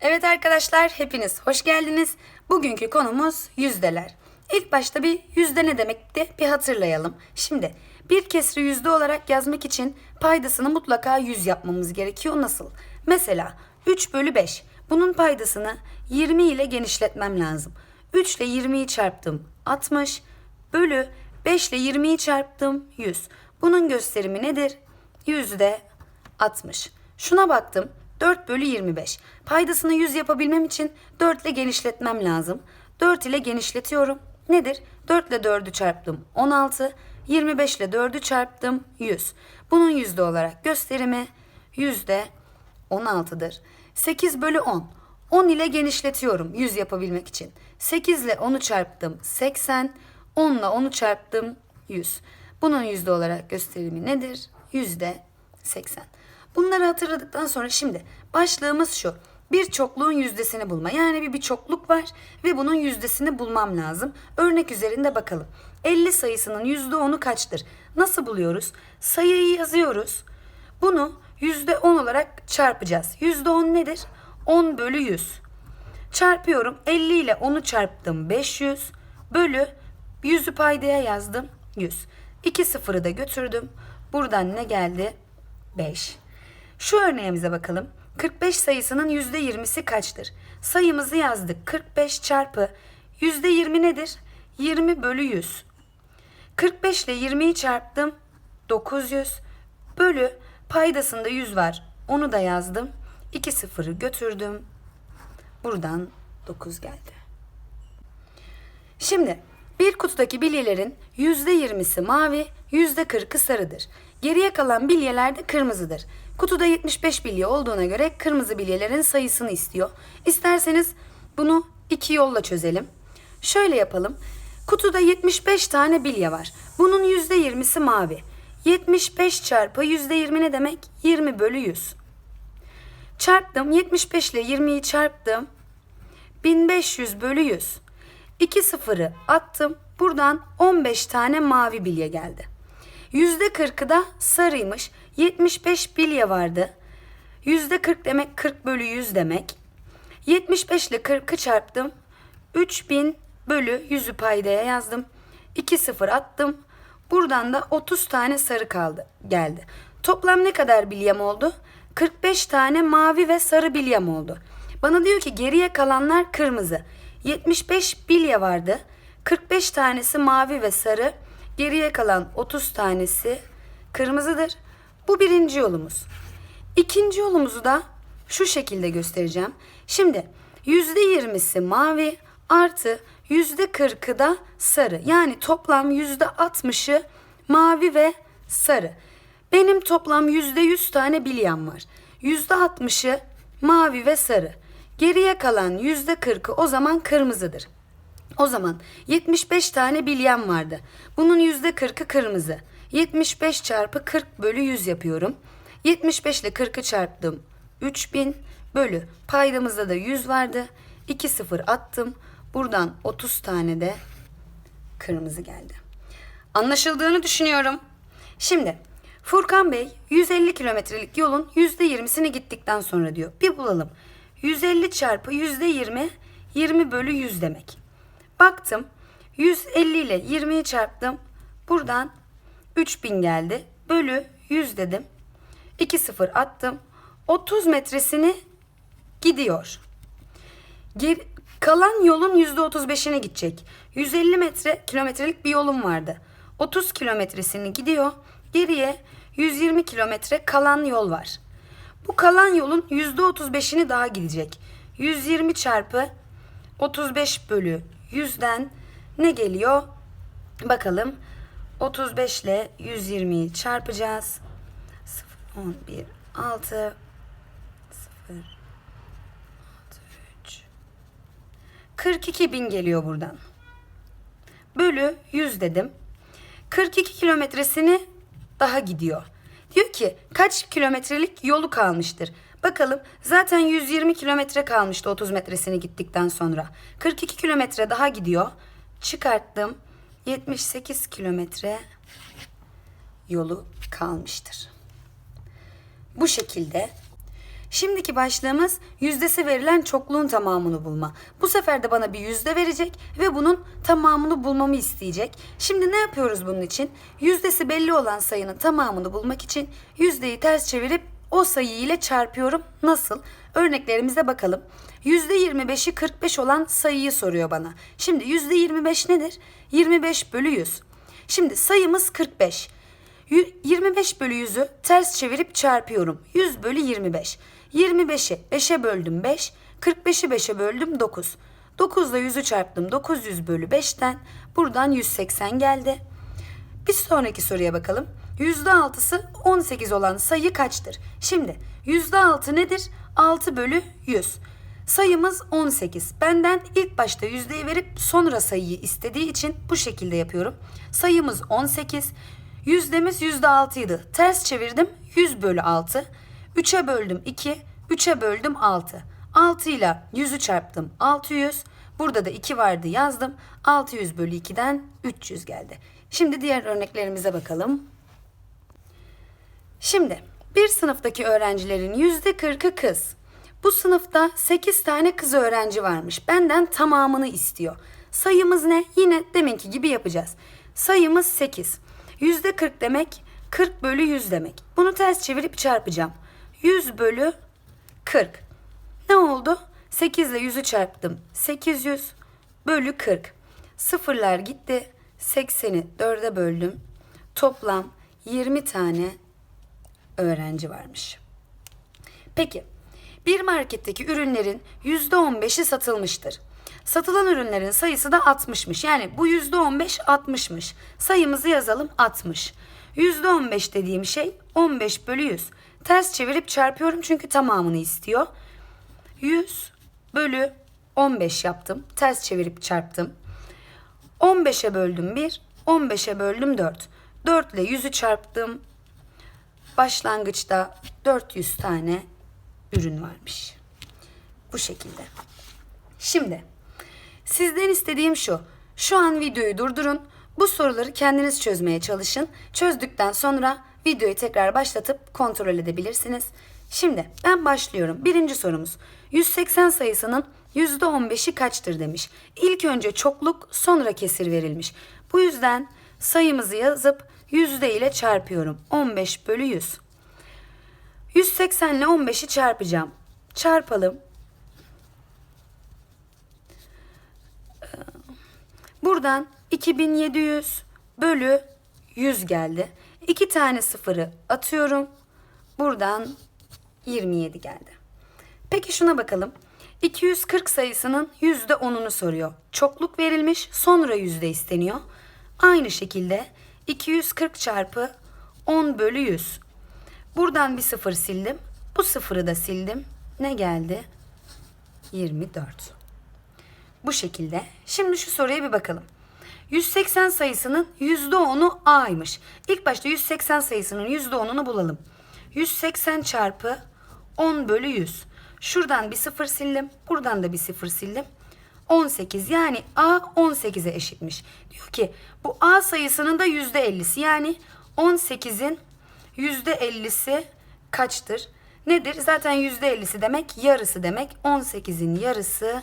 Evet arkadaşlar hepiniz hoş geldiniz. Bugünkü konumuz yüzdeler. İlk başta bir yüzde ne demekti bir hatırlayalım. Şimdi bir kesri yüzde olarak yazmak için paydasını mutlaka 100 yapmamız gerekiyor. Nasıl? Mesela 3 bölü 5. Bunun paydasını 20 ile genişletmem lazım. 3 ile 20'yi çarptım 60 bölü 5 ile 20'yi çarptım 100. Bunun gösterimi nedir? Yüzde 60. Şuna baktım. 4 bölü 25. Paydasını 100 yapabilmem için 4 ile genişletmem lazım. 4 ile genişletiyorum. Nedir? 4 ile 4'ü çarptım 16. 25 ile 4'ü çarptım 100. Bunun yüzde olarak gösterimi yüzde 16'dır. 8 bölü 10. 10 ile genişletiyorum 100 yapabilmek için. 8 ile 10'u çarptım 80. 10 ile 10'u çarptım 100. Bunun yüzde olarak gösterimi nedir? Yüzde 80. Bunları hatırladıktan sonra şimdi başlığımız şu. Bir çokluğun yüzdesini bulma. Yani bir, bir çokluk var ve bunun yüzdesini bulmam lazım. Örnek üzerinde bakalım. 50 sayısının yüzde 10'u kaçtır? Nasıl buluyoruz? Sayıyı yazıyoruz. Bunu yüzde 10 olarak çarpacağız. Yüzde 10 nedir? 10 bölü 100. Çarpıyorum. 50 ile 10'u çarptım 500 bölü 100'ü paydaya yazdım 100. 2 sıfırı da götürdüm. Buradan ne geldi? 5. Şu örneğimize bakalım. 45 sayısının %20'si kaçtır? Sayımızı yazdık. 45 çarpı %20 nedir? 20 bölü 100. 45 ile 20'yi çarptım. 900 bölü paydasında 100 var. Onu da yazdım. 2 sıfırı götürdüm. Buradan 9 geldi. Şimdi bir kutudaki bilyelerin %20'si mavi, %40'ı sarıdır. Geriye kalan bilyeler de kırmızıdır. Kutuda 75 bilye olduğuna göre kırmızı bilyelerin sayısını istiyor. İsterseniz bunu iki yolla çözelim. Şöyle yapalım. Kutuda 75 tane bilye var. Bunun %20'si mavi. 75 çarpı %20 ne demek? 20 bölü 100. Çarptım. 75 ile 20'yi çarptım. 1500 bölü 100. 2 sıfırı attım. Buradan 15 tane mavi bilye geldi. %40'ı da sarıymış. 75 bilye vardı. %40 demek 40 bölü 100 demek. 75 ile 40'ı çarptım. 3000 bölü 100'ü paydaya yazdım. 2 sıfır attım. Buradan da 30 tane sarı kaldı geldi. Toplam ne kadar bilyem oldu? 45 tane mavi ve sarı bilyem oldu. Bana diyor ki geriye kalanlar kırmızı. 75 bilye vardı. 45 tanesi mavi ve sarı. Geriye kalan 30 tanesi kırmızıdır. Bu birinci yolumuz. İkinci yolumuzu da şu şekilde göstereceğim. Şimdi %20'si mavi artı %40'ı da sarı. Yani toplam %60'ı mavi ve sarı. Benim toplam %100 tane bilyem var. %60'ı mavi ve sarı. Geriye kalan %40'ı o zaman kırmızıdır. O zaman 75 tane bilyem vardı. Bunun %40'ı kırmızı. 75 çarpı 40 bölü 100 yapıyorum. 75 ile 40'ı çarptım. 3000 bölü paydamızda da 100 vardı. 2 sıfır attım. Buradan 30 tane de kırmızı geldi. Anlaşıldığını düşünüyorum. Şimdi Furkan Bey 150 kilometrelik yolun %20'sini gittikten sonra diyor. Bir bulalım. 150 çarpı %20 20 bölü 100 demek. Baktım 150 ile 20'yi çarptım. Buradan 3000 geldi. Bölü 100 dedim. 2 sıfır attım. 30 metresini gidiyor. Geri, kalan yolun %35'ine gidecek. 150 metre kilometrelik bir yolum vardı. 30 kilometresini gidiyor. Geriye 120 kilometre kalan yol var. Bu kalan yolun %35'ini daha gidecek. 120 çarpı 35 bölü 100'den ne geliyor? Bakalım. 35 ile 120'yi çarpacağız. 0, 11, 6, 0, 3, 42 bin geliyor buradan. Bölü 100 dedim. 42 kilometresini daha gidiyor. Diyor ki kaç kilometrelik yolu kalmıştır? Bakalım zaten 120 kilometre kalmıştı 30 metresini gittikten sonra. 42 kilometre daha gidiyor. Çıkarttım. 78 kilometre yolu kalmıştır. Bu şekilde Şimdiki başlığımız yüzdesi verilen çokluğun tamamını bulma. Bu sefer de bana bir yüzde verecek ve bunun tamamını bulmamı isteyecek. Şimdi ne yapıyoruz bunun için? Yüzdesi belli olan sayının tamamını bulmak için yüzdeyi ters çevirip o sayı ile çarpıyorum. Nasıl? Örneklerimize bakalım. %25'i 45 olan sayıyı soruyor bana. Şimdi %25 nedir? 25 bölü 100. Şimdi sayımız 45. Yü- 25 bölü 100'ü ters çevirip çarpıyorum. 100 bölü 25. 25'i 5'e böldüm 5. 45'i 5'e böldüm 9. 9 ile 100'ü çarptım. 900 bölü 5'ten buradan 180 geldi. Bir sonraki soruya bakalım. %6'sı 18 olan sayı kaçtır? Şimdi %6 nedir? 6 bölü 100. Sayımız 18. Benden ilk başta yüzdeyi verip sonra sayıyı istediği için bu şekilde yapıyorum. Sayımız 18. Yüzdemiz %6 idi. Ters çevirdim 100 bölü 6. 3'e böldüm 2. 3'e böldüm 6. 6 ile 100'ü çarptım 600. Burada da 2 vardı yazdım. 600 bölü 2'den 300 geldi. Şimdi diğer örneklerimize bakalım. Şimdi bir sınıftaki öğrencilerin yüzde kırkı kız. Bu sınıfta 8 tane kız öğrenci varmış. Benden tamamını istiyor. Sayımız ne? Yine deminki gibi yapacağız. Sayımız 8. Yüzde 40 demek 40 bölü 100 demek. Bunu ters çevirip çarpacağım. 100 bölü 40. Ne oldu? 8 ile 100'ü çarptım. 800 bölü 40. Sıfırlar gitti. 80'i 4'e böldüm. Toplam 20 tane öğrenci varmış. Peki bir marketteki ürünlerin %15'i satılmıştır. Satılan ürünlerin sayısı da 60'mış. Yani bu %15 60'mış. Sayımızı yazalım 60. %15 dediğim şey 15 bölü 100. Ters çevirip çarpıyorum çünkü tamamını istiyor. 100 bölü 15 yaptım. Ters çevirip çarptım. 15'e böldüm 1, 15'e böldüm 4. 4 ile 100'ü çarptım. Başlangıçta 400 tane ürün varmış. Bu şekilde. Şimdi sizden istediğim şu. Şu an videoyu durdurun. Bu soruları kendiniz çözmeye çalışın. Çözdükten sonra videoyu tekrar başlatıp kontrol edebilirsiniz. Şimdi ben başlıyorum. Birinci sorumuz. 180 sayısının %15'i kaçtır demiş. İlk önce çokluk sonra kesir verilmiş. Bu yüzden sayımızı yazıp yüzde ile çarpıyorum. 15 bölü 100. 180 ile 15'i çarpacağım. Çarpalım. Buradan 2700 bölü 100 geldi. İki tane sıfırı atıyorum. Buradan 27 geldi. Peki şuna bakalım. 240 sayısının %10'unu soruyor. Çokluk verilmiş sonra yüzde isteniyor. Aynı şekilde 240 çarpı 10 bölü 100. Buradan bir sıfır sildim. Bu sıfırı da sildim. Ne geldi? 24. Bu şekilde. Şimdi şu soruya bir bakalım. 180 sayısının %10'u A'ymış. İlk başta 180 sayısının %10'unu bulalım. 180 çarpı 10 bölü 100. Şuradan bir sıfır sildim. Buradan da bir sıfır sildim. 18 yani A 18'e eşitmiş. Diyor ki bu A sayısının da %50'si yani 18'in %50'si kaçtır? Nedir? Zaten %50'si demek yarısı demek. 18'in yarısı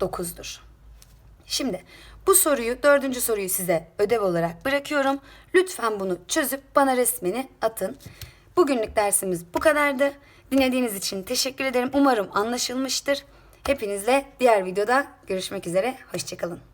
9'dur. Şimdi bu soruyu dördüncü soruyu size ödev olarak bırakıyorum. Lütfen bunu çözüp bana resmini atın. Bugünlük dersimiz bu kadardı. Dinlediğiniz için teşekkür ederim. Umarım anlaşılmıştır. Hepinizle diğer videoda görüşmek üzere. Hoşçakalın.